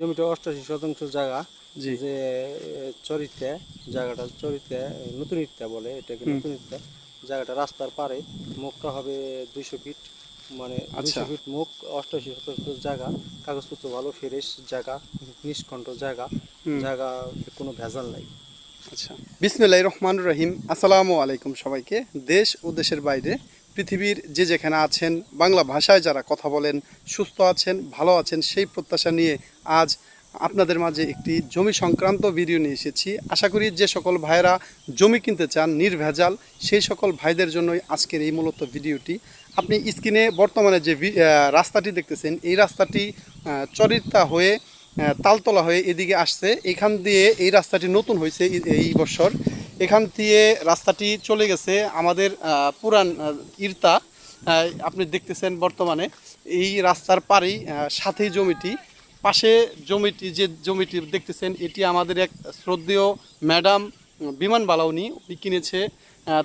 জমিটা অষ্টাশি শতাংশ জায়গা যে এ, চরিত্রে জায়গাটা চরিত্রে নতুন ইত্যা বলে এটাকে। নতুন ইত্যা জায়গাটা রাস্তার পারে মুখটা হবে দুইশো ফিট মানে আচ্ছা। দুইশো ফিট মুখ অষ্টাশি শতাংশ জায়গা কাগজপত্র ভালো ফ্রেশ জায়গা নিষ্কণ্ঠ জায়গা জায়গা কোনো ভেজাল নাই। আচ্ছা। বিসমিল্লাহ রহমান রহিম। আসসালামু আলাইকুম সবাইকে। দেশ ও দেশের বাইরে পৃথিবীর যে যেখানে আছেন, বাংলা ভাষায় যারা কথা বলেন, সুস্থ আছেন, ভালো আছেন, সেই প্রত্যাশা নিয়ে আজ আপনাদের মাঝে একটি জমি সংক্রান্ত ভিডিও নিয়ে এসেছি। আশা করি যে সকল ভাইয়েরা জমি কিনতে চান, নির্ভেজাল, সেই সকল ভাইদের জন্যই আজকের এই মূলত ভিডিওটি। আপনি স্ক্রিনে বর্তমানে যে রাস্তাটি দেখতেছেন, এই রাস্তাটি চরিত্রা হয়ে তালতলা হয়ে এদিকে আসছে। এখান দিয়ে এই রাস্তাটি নতুন হয়েছে এই বছর। এখান দিয়ে রাস্তাটি চলে গেছে আমাদের পুরান ইরতা। আপনি দেখতেছেন বর্তমানে এই রাস্তার পারেই সাথেই জমিটি। পাশে জমিটি, যে জমিটি দেখতেছেন, এটি আমাদের এক শ্রদ্ধেয় ম্যাডাম বিমান বালাউনি উনি কিনেছে।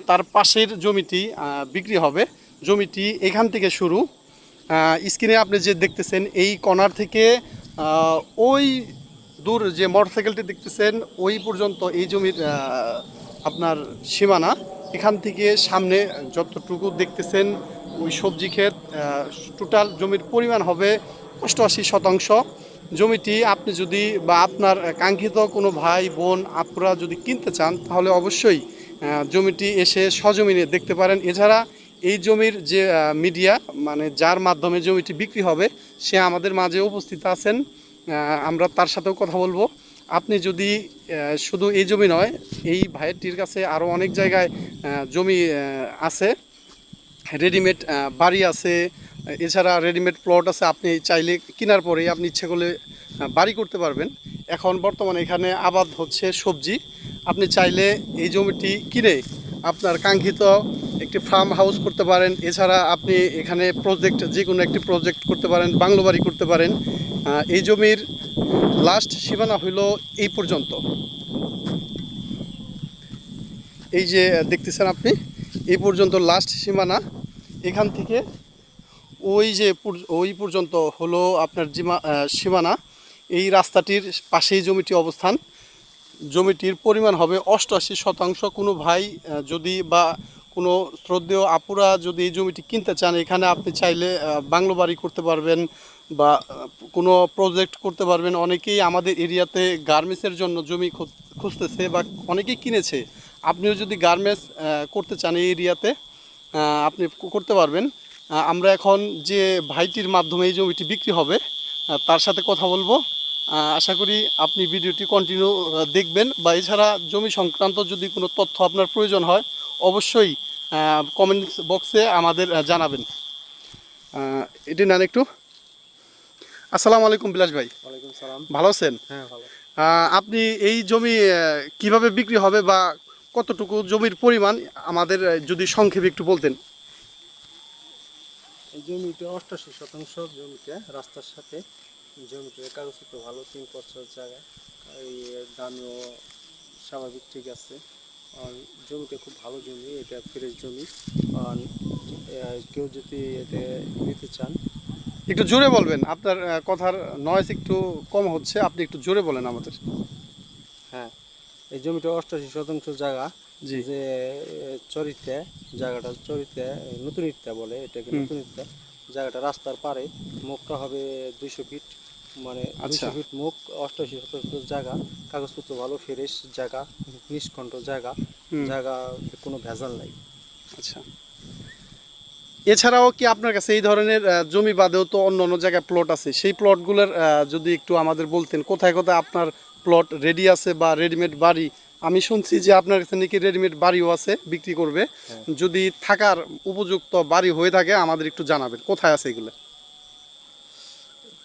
তার পাশের জমিটি বিক্রি হবে। জমিটি এখান থেকে শুরু। স্ক্রিনে আপনি যে দেখতেছেন, এই কর্নার থেকে ওই দূর যে মোটরসাইকেলটি দেখতেছেন, ওই পর্যন্ত এই জমির আপনার সীমানা। এখান থেকে সামনে যতটুকু দেখতেছেন, ওই সবজি ক্ষেত টোটাল জমির পরিমাণ হবে অষ্টআশি শতাংশ। জমিটি আপনি যদি বা আপনার কাঙ্ক্ষিত কোনো ভাই, বোন, আপুরা যদি কিনতে চান, তাহলে অবশ্যই জমিটি এসে সজমিনে দেখতে পারেন। এছাড়া এই জমির যে মিডিয়া মানে যার মাধ্যমে জমিটি বিক্রি হবে, সে আমাদের মাঝে উপস্থিত আছেন। আমরা তার সাথেও কথা বলব। আপনি যদি শুধু এই জমি নয়, এই ভাইয়েরটির কাছে আরও অনেক জায়গায় জমি আছে। রেডিমেড বাড়ি আছে। এছাড়া রেডিমেড প্লট আছে, আপনি চাইলে কেনার পরে আপনি ইচ্ছে করলে বাড়ি করতে পারবেন। এখন বর্তমানে এখানে আবাদ হচ্ছে সবজি। আপনি চাইলে এই জমিটি কিনে আপনার কাঙ্ক্ষিত একটি ফার্ম হাউস করতে পারেন। এছাড়া আপনি এখানে প্রজেক্ট যে কোনো একটি প্রজেক্ট করতে পারেন, বাংলো বাড়ি করতে পারেন। এই জমির লাস্ট সীমানা হইল এই পর্যন্ত। এই যে দেখতেছেন আপনি? এই পর্যন্ত লাস্ট সীমানা এখান থেকে ওই যে ওই পর্যন্ত হলো আপনার জিমা সীমানা এই রাস্তাটির পাশেই জমিটি অবস্থান। জমিটির পরিমাণ হবে অষ্টআশি শতাংশ। কোনো ভাই যদি বা কোনো শ্রদ্ধেয় আপুরা যদি এই জমিটি কিনতে চান, এখানে আপনি চাইলে বাংলো বাড়ি করতে পারবেন। বা কোনো প্রজেক্ট করতে পারবেন, অনেকেই আমাদের এরিয়াতে গার্মেন্টসের জন্য জমি খুঁজতেছে বা অনেকেই কিনেছে। আপনিও যদি গার্মেন্টস করতে চান এই এরিয়াতে আপনি করতে পারবেন। আমরা এখন যে ভাইটির মাধ্যমে এই জমিটি বিক্রি হবে তার সাথে কথা বলব। আশা করি আপনি ভিডিওটি কন্টিনিউ দেখবেন বা এছাড়া জমি সংক্রান্ত যদি কোনো তথ্য আপনার প্রয়োজন হয়, অবশ্যই কমেন্টস বক্সে আমাদের জানাবেন। এটি নেন একটু। আসসালামু আলাইকুম বিলাস ভাই। ভালো আছেন? হ্যাঁ ভালো। আপনি এই জমি কীভাবে বিক্রি হবে বা কতটুকু জমির পরিমাণ? আমাদের যদি সংক্ষেপে একটু বলতেন। এই জমিটা অষ্টাশি শতাংশ জমিতে রাস্তার সাথে। জমিতে কাগজপত্র ভালো তিন বছর জায়গা এই দামিও স্বাভাবিক ঠিক আছে। আর জমিটা খুব ভালো জমি এটা ফ্রেশ জমি। আর কেউ যদি এটা নিতে চান একটু জোরে বলবেন আপনার কথার নয়েজ একটু কম হচ্ছে আপনি একটু জোরে বলেন আমাদের। হ্যাঁ এই জমিটা অষ্টাশি শতাংশ জায়গা জি। যে চরিত্রে জায়গাটা চরিত্রে নতুন ইত্যা বলে এটাকে। নতুন ইত্যা জায়গাটা রাস্তার পারে মুখটা হবে দুইশো ফিট মানে আচ্ছা। দুইশো ফিট মুখ অষ্টাশি শতাংশ জায়গা কাগজপত্র ভালো ফ্রেশ জায়গা নিষ্কণ্ঠ জায়গা জায়গা কোনো ভেজাল নাই। আচ্ছা। এছাড়াও কি আপনার কাছে এই ধরনের জমি বাদেও তো অন্য অন্য জায়গায় প্লট আছে? সেই প্লটগুলোর যদি একটু আমাদের বলতেন কোথায় কোথায় আপনার প্লট রেডি আছে বা রেডিমেড বাড়ি? আমি শুনছি যে আপনার কাছে নাকি রেডিমেড বাড়িও আছে বিক্রি করবে। হ্যাঁ। যদি থাকার উপযুক্ত বাড়ি হয়ে থাকে আমাদের একটু জানাবেন কোথায় আছে এগুলো?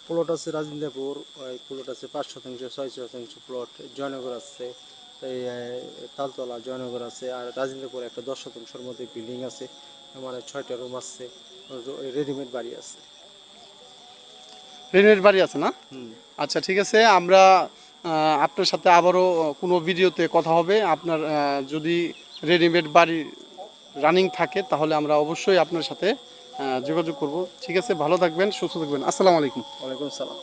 প্লট আছে রাজেন্দ্রপুর ওই প্লট আছে পাঁচ শতাংশ ছয় শতাংশ প্লট জয়নগর আছে তালতলা জয়নগর আছে আর রাজেন্দ্রপুর একটা দশ শতাংশের মধ্যে বিল্ডিং আছে। মানে ছয়টা রুম আছে রেডিমেড বাড়ি আছে। রেডিমেড বাড়ি আছে না? আচ্ছা ঠিক আছে আমরা আপনার সাথে আবারও কোনো ভিডিওতে কথা হবে। আপনার যদি রেডিমেড বাড়ি রানিং থাকে তাহলে আমরা অবশ্যই আপনার সাথে যোগাযোগ করব। ঠিক আছে ভালো থাকবেন সুস্থ থাকবেন। আসসালামু আলাইকুম। ওয়ালাইকুম সালাম।